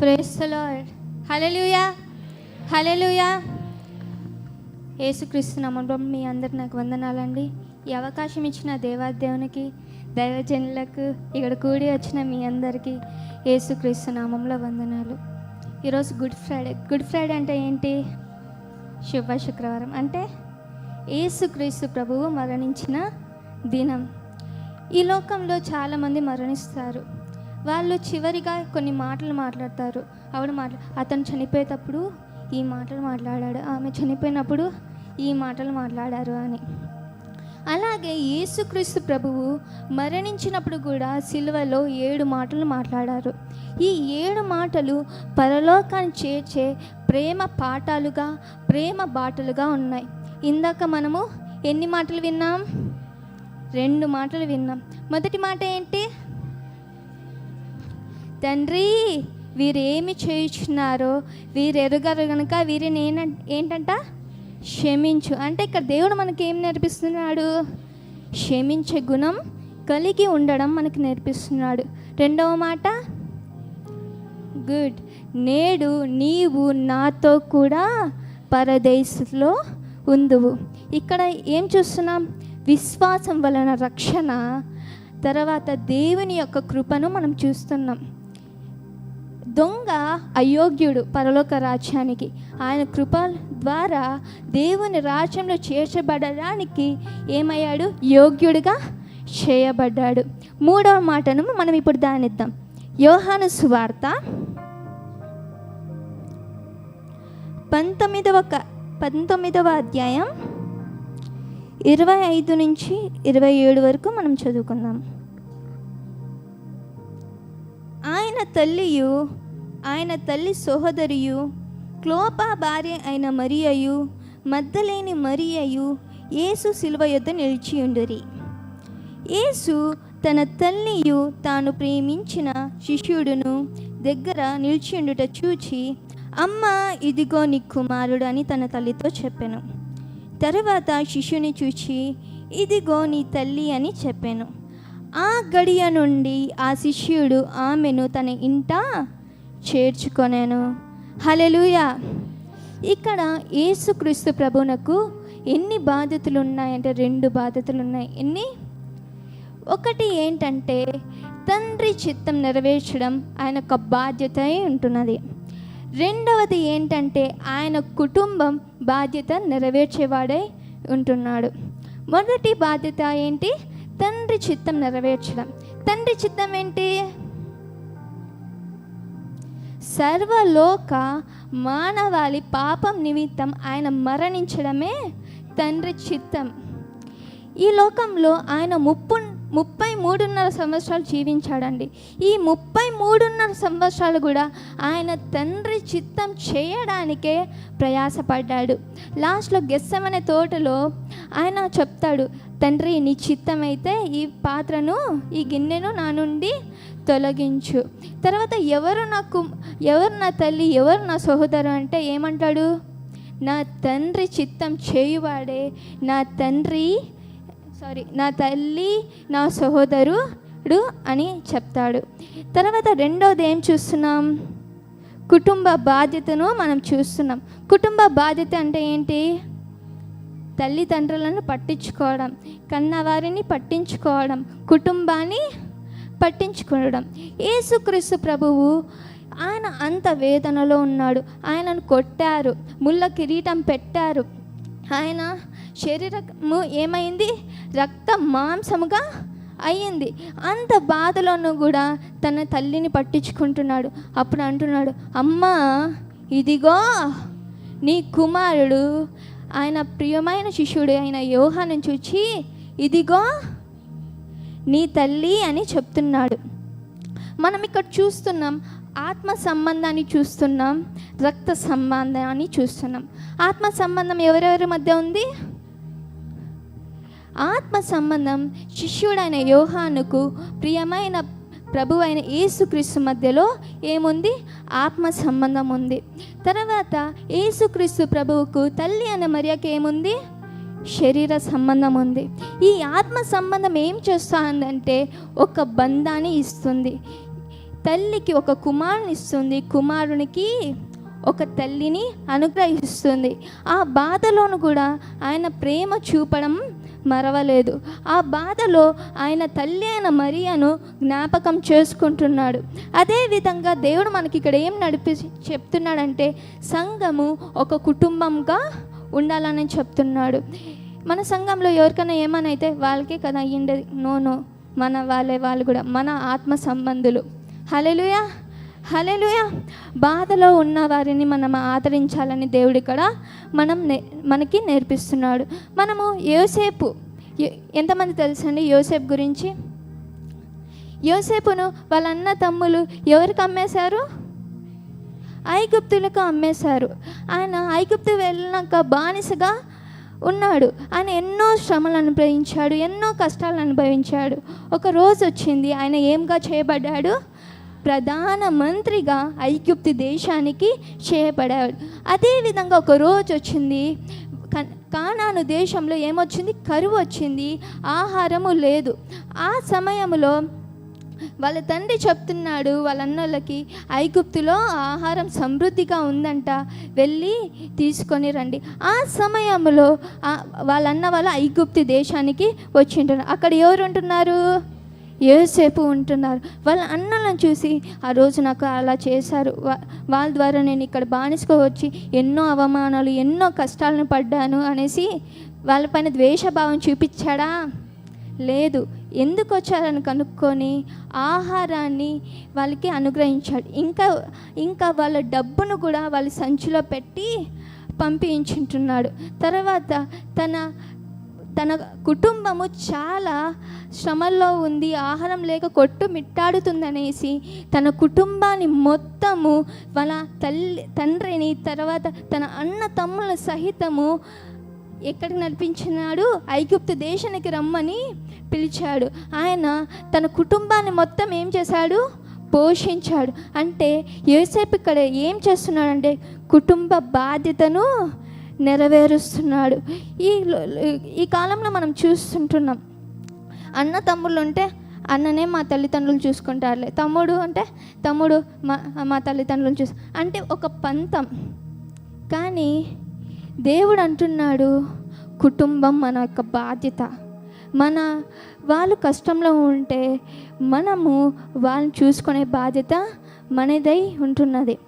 ప్రేస్తలో హలలుయా హలలుయా యేసుక్రీస్తు నామంలో మీ అందరు నాకు వందనాలండి. ఈ అవకాశం ఇచ్చిన దేవాదేవునికి దైవజనులకు ఇక్కడ కూడి వచ్చిన మీ అందరికీ యేసుక్రీస్తు నామంలో వందనాలు. ఈరోజు గుడ్ ఫ్రైడే. గుడ్ ఫ్రైడే అంటే ఏంటి? శుభ శుక్రవారం. అంటే యేసుక్రీస్తు ప్రభువు మరణించిన దినం. ఈ లోకంలో చాలామంది మరణిస్తారు. వాళ్ళు చివరిగా కొన్ని మాటలు మాట్లాడతారు. ఆవిడ మాట్లా అతను చనిపోయేటప్పుడు ఈ మాటలు మాట్లాడాడు. ఆమె చనిపోయినప్పుడు ఈ మాటలు మాట్లాడారు అని. అలాగే యేసుక్రీస్తు ప్రభువు మరణించినప్పుడు కూడా సిలువలో ఏడు మాటలు మాట్లాడారు. ఈ ఏడు మాటలు పరలోకాన్ని చేర్చే ప్రేమ పాఠాలుగా ప్రేమ బాటలుగా ఉన్నాయి. ఇందాక మనము ఎన్ని మాటలు విన్నాం? రెండు మాటలు విన్నాం. మొదటి మాట ఏంటి? తండ్రి వీరేమి చేయుచున్నారో వీరు ఎరుగరు కనుక వీరిని నేను ఏంటంట? క్షమించు. అంటే ఇక్కడ దేవుడు మనకి ఏం నేర్పిస్తున్నాడు? క్షమించే గుణం కలిగి ఉండడం మనకి నేర్పిస్తున్నాడు. రెండవ మాట? గుడ్. నేడు నీవు నాతో కూడా పరదేశంలో ఉందువు. ఇక్కడ ఏం చూస్తున్నాం? విశ్వాసం వలన రక్షణ తర్వాత దేవుని యొక్క కృపను మనం చూస్తున్నాం. దొంగ అయోగ్యుడు పరలోక రాజ్యానికి. ఆయన కృప ద్వారా దేవుని రాజ్యంలో చేర్చబడడానికి ఏమయ్యాడు? యోగ్యుడిగా చేయబడ్డాడు. మూడవ మాటను మనం ఇప్పుడు దానిద్దాం యోహాను సువార్త పంతొమ్మిదవ పంతొమ్మిదవ అధ్యాయం ఇరవై ఐదు నుంచి ఇరవై ఏడు వరకు మనం చదువుకుందాం. ఆయన తల్లియు ఆయన తల్లి సహోదరియు క్లోపా భార్య అయిన మరియయు మద్దలేని మరియయు యేసు శిలువ యొద్ద నిలిచియుండిరి. యేసు తన తల్లియు తాను ప్రేమించిన శిష్యుడును దగ్గర నిలిచిండుట చూచి అమ్మ ఇదిగో నీ కుమారుడు అని తన తల్లితో చెప్పాను. తర్వాత శిష్యుని చూచి ఇదిగో నీ తల్లి అని చెప్పాను. ఆ గడియ నుండి ఆ శిష్యుడు ఆమెను తన ఇంట చేర్చుకొనాను. హలెలుయా ఇక్కడ యేసుక్రీస్తు ప్రభునకు ఎన్ని బాధ్యతలు ఉన్నాయంటే రెండు బాధ్యతలు ఉన్నాయి ఎన్ని? ఒకటి ఏంటంటే తండ్రి చిత్తం నెరవేర్చడం ఆయన యొక్క బాధ్యత ఉంటున్నది. రెండవది ఏంటంటే ఆయన కుటుంబం బాధ్యత నెరవేర్చేవాడై ఉంటున్నాడు. మొదటి బాధ్యత ఏంటి? తండ్రి చిత్తం నెరవేర్చడం. తండ్రి చిత్తం ఏంటి? సర్వలోక మానవాళి పాపం నిమిత్తం ఆయన మరణించడమే తండ్రి చిత్తం. ఈ లోకంలో ఆయన ముప్పు ముప్పై మూడున్నర సంవత్సరాలు జీవించాడండి. ఈ ముప్పై మూడున్నర సంవత్సరాలు కూడా ఆయన తండ్రి చిత్తం చేయడానికే ప్రయాసపడ్డాడు. లాస్ట్లో గెస్సమనే తోటలో ఆయన చెప్తాడు తండ్రి నీ చిత్తం అయితే ఈ పాత్రను ఈ గిన్నెను నా నుండి తొలగించు. తర్వాత ఎవరు నాకు ఎవరు నా తల్లి ఎవరు నా సహోదరు అంటే ఏమంటాడు? నా తండ్రి చిత్తం చేయువాడే నా తండ్రి సారీ నా తల్లి నా సహోదరుడు అని చెప్తాడు. తర్వాత రెండవది ఏం చూస్తున్నాం? కుటుంబ బాధ్యతను మనం చూస్తున్నాం. కుటుంబ బాధ్యత అంటే ఏంటి? తల్లిదండ్రులను పట్టించుకోవడం కన్నవారిని పట్టించుకోవడం కుటుంబాన్ని పట్టించుకోవడం. యేసుక్రీస్తు ప్రభువు ఆయన అంత వేదనలో ఉన్నాడు. ఆయనను కొట్టారు. ముళ్ళ కిరీటం పెట్టారు. ఆయన శరీరము ఏమైంది? రక్త మాంసముగా అయ్యింది అంత బాధలోనూ కూడా తన తల్లిని పట్టించుకుంటున్నాడు. అప్పుడు అంటున్నాడు అమ్మా ఇదిగో నీ కుమారుడు ఆయన ప్రియమైన శిష్యుడు అయిన యోహాను చూచి ఇదిగో నీ తల్లి అని చెప్తున్నాడు. మనం ఇక్కడ చూస్తున్నాం ఆత్మ సంబంధాన్ని చూస్తున్నాం రక్త సంబంధాన్ని చూస్తున్నాం. ఆత్మ సంబంధం ఎవరెవరి మధ్య ఉంది? ఆత్మ సంబంధం శిష్యుడైన యోహానుకు ప్రియమైన ప్రభు అయిన యేసుక్రీస్తు మధ్యలో ఏముంది? ఆత్మ సంబంధం ఉంది. తర్వాత యేసుక్రీస్తు ప్రభువుకు తల్లి అనే మరియకి ఏముంది? శరీర సంబంధం ఉంది. ఈ ఆత్మ సంబంధం ఏం చేస్తుందంటే ఒక బంధాన్ని ఇస్తుంది. తల్లికి ఒక కుమారుని ఇస్తుంది. కుమారునికి ఒక తల్లిని అనుగ్రహిస్తుంది. ఆ బాధలోను కూడా ఆయన ప్రేమ చూపడం మరవలేదు. ఆ బాధలో ఆయన తల్లి అయిన మరియను జ్ఞాపకం చేసుకుంటున్నాడు. అదేవిధంగా దేవుడు మనకి ఇక్కడ ఏం నడిపి చెప్తున్నాడంటే సంఘము ఒక కుటుంబంగా ఉండాలని చెప్తున్నాడు. మన సంఘంలో ఎవరికైనా ఏమైనా అయితే వాళ్ళకే కదా అయ్యిండేది? No no. మన వాళ్ళే వాళ్ళు కూడా మన ఆత్మ సంబంధులు. హలెలుయా హలెలుయా బాధలో ఉన్న వారిని మనం ఆదరించాలని దేవుడు ఇక్కడ మనం నే మనకి నేర్పిస్తున్నాడు. మనము యోసేపు ఎంతమంది తెలుసండి యోసేపు గురించి? యోసేపును వాళ్ళ అన్న తమ్ములు ఎవరికి అమ్మేశారు? ఐగుప్తులకు అమ్మేశారు. ఆయన ఐగుప్తు వెళ్ళినాక బానిసగా ఉన్నాడు. ఆయన ఎన్నో శ్రమలు అనుభవించాడు ఎన్నో కష్టాలు అనుభవించాడు. ఒక రోజు వచ్చింది ఆయన ఏంగా చేయబడ్డాడు? ప్రధాన మంత్రిగా దేశానికి చేయబడాడు అదేవిధంగా ఒక రోజు వచ్చింది కానాను దేశంలో ఏమొచ్చింది? కరువు వచ్చింది ఆహారము లేదు. ఆ సమయంలో వాళ్ళ తండ్రి చెప్తున్నాడు వాళ్ళ అన్నోళ్ళకి ఐగుప్తులో ఆహారం సమృద్ధిగా ఉందంట వెళ్ళి తీసుకొని రండి. ఆ సమయంలో వాళ్ళన్న వాళ్ళ అన్న వాళ్ళు ఐగుప్తు దేశానికి వచ్చింటారు అక్కడ ఎవరు ఉంటున్నారు? ఏసేపు ఉంటున్నారు. వాళ్ళ అన్నలను చూసి ఆ రోజు నాకు అలా చేశారు. వాళ్ళ ద్వారా నేను ఇక్కడ బానిసగా వచ్చి ఎన్నో అవమానాలు ఎన్నో కష్టాలను పడ్డాను అనేసి వాళ్ళ పైన ద్వేషభావం చూపించాడా? లేదు. ఎందుకు వచ్చారని కనుక్కొని ఆహారాన్ని వాళ్ళకి అనుగ్రహించాడు ఇంకా ఇంకా వాళ్ళ డబ్బును కూడా వాళ్ళ సంచిలో పెట్టి పంపించుంటున్నాడు. తర్వాత తన తన కుటుంబము చాలా శ్రమల్లో ఉంది. ఆహారం లేక కొట్టు మిట్టాడుతుందనేసి తన కుటుంబాన్ని మొత్తము వాళ్ళ తల్లి తండ్రిని తర్వాత తన అన్న తమ్ముల సహితము ఎక్కడికి నడిపించినాడు? ఐగుప్తు దేశానికి రమ్మని పిలిచాడు. ఆయన తన కుటుంబాన్ని మొత్తం ఏం చేశాడు? పోషించాడు. అంటే యోసేపు ఇక్కడ ఏం చేస్తున్నాడంటే కుటుంబ బాధ్యతను నెరవేరుస్తున్నాడు. ఈ ఈ కాలంలో మనం చూస్తుంటున్నాం. అన్న తమ్ముళ్ళు ఉంటే అన్ననే మా తల్లిదండ్రులు చూసుకుంటారులే. తమ్ముడు అంటే తమ్ముడు మా మా తల్లిదండ్రులు చూసు అంటే ఒక పంతం. కానీ దేవుడు అంటున్నాడు కుటుంబం మన యొక్క బాధ్యత. మన వాళ్ళు కష్టంలో ఉంటే మనము వాళ్ళని చూసుకునే బాధ్యత మనదై ఉంటున్నది.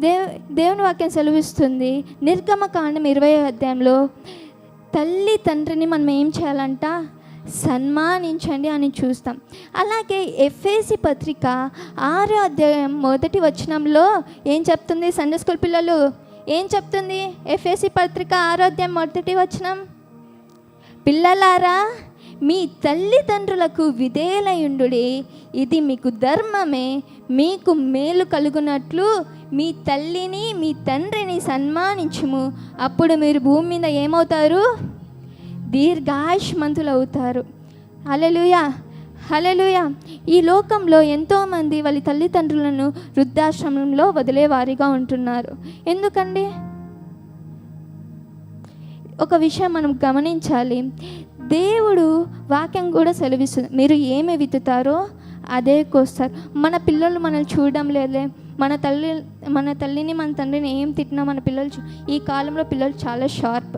దేవ్ దేవుని వాక్యం సెలవిస్తుంది. నిర్గమకాండం ఇరవై అధ్యాయంలో తల్లి తండ్రిని మనం ఏం చేయాలంట? సన్మానించండి అని చూస్తాం. అలాగే ఎఫ్ఏసి పత్రిక ఆరో అధ్యాయం మొదటి వచనంలో ఏం చెప్తుంది? సండే స్కూల్ పిల్లలు ఏం చెప్తుంది? ఎఫ్ఏసి పత్రిక ఆరో అధ్యాయం మొదటి వచనం? పిల్లలారా మీ తల్లిదండ్రులకు విధేయులయుండు ఇది మీకు ధర్మమే. మీకు మేలు కలుగునట్లు మీ తల్లిని మీ తండ్రిని సన్మానించుము. అప్పుడు మీరు భూమి మీద ఏమవుతారు? దీర్ఘాయుష్మంతులు అవుతారు అలలుయా హలెలుయా ఈ లోకంలో ఎంతోమంది వాళ్ళ తల్లిదండ్రులను వృద్ధాశ్రమంలో వదిలేవారిగా ఉంటున్నారు. ఎందుకండి? ఒక విషయం మనం గమనించాలి. దేవుడు వాక్యం కూడా సెలవిస్తుంది. మీరు ఏమి విత్తుతారో అదే కోస్తారు. మన పిల్లలు మనల్ని చూడడం లేదే మన తల్లి మన తల్లిని మన తండ్రిని ఏం తిట్టినా మన పిల్లలు చూ- ఈ కాలంలో పిల్లలు చాలా షార్ప్.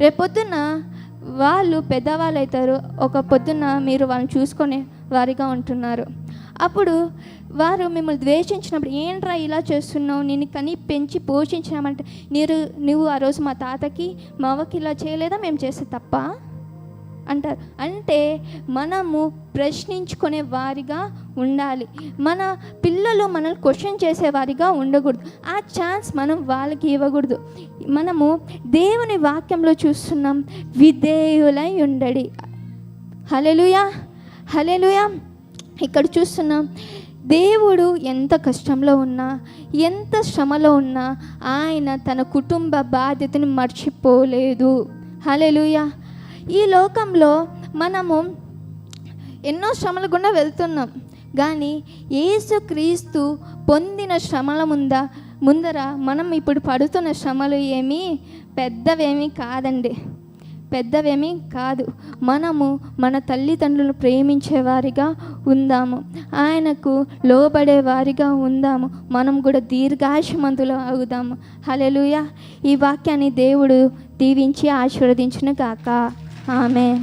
రేపొద్దున వాళ్ళు పెద్దవాళ్ళు అవుతారు. ఒక పొద్దున్న మీరు వాళ్ళని చూసుకునే వారిగా ఉంటున్నారు. అప్పుడు వారు మిమ్మల్ని ద్వేషించినప్పుడు ఏంట్రా ఇలా చేస్తున్నావు? నేను కని పెంచి పోషించినామంటే మీరు నువ్వు ఆ రోజు మా తాతకి మా అవ్వకి ఇలా చేయలేదా? మేము చేస్తే తప్ప? అంటారు. అంటే మనము ప్రశ్నించుకునే వారిగా ఉండాలి. మన పిల్లలు మనల్ని క్వశ్చన్ చేసేవారిగా ఉండకూడదు. ఆ ఛాన్స్ మనం వాళ్ళకి ఇవ్వకూడదు. మనము దేవుని వాక్యంలో చూస్తున్నాం విధేయులై ఉండడి. హలెలుయా హలెలుయా ఇక్కడ చూస్తున్నాం దేవుడు ఎంత కష్టంలో ఉన్నా ఎంత శ్రమలో ఉన్నా ఆయన తన కుటుంబ బాధ్యతను మర్చిపోలేదు. హలెలుయ ఈ లోకంలో మనము ఎన్నో శ్రమల గుండా వెళ్తున్నాం కానీ యేసుక్రీస్తు పొందిన శ్రమల ముంద ముందర మనం ఇప్పుడు పడుతున్న శ్రమలు ఏమీ పెద్దవేమీ కాదండి. పెద్దవేమీ కాదు. మనము మన తల్లిదండ్రులను ప్రేమించేవారిగా ఉందాము. ఆయనకు లోబడేవారిగా ఉందాము. మనం కూడా దీర్ఘాయుషమంతులు అవుదాము. హలెలుయ ఈ వాక్యాన్ని దేవుడు దీవించి ఆశీర్వదించును గాక. ఆమె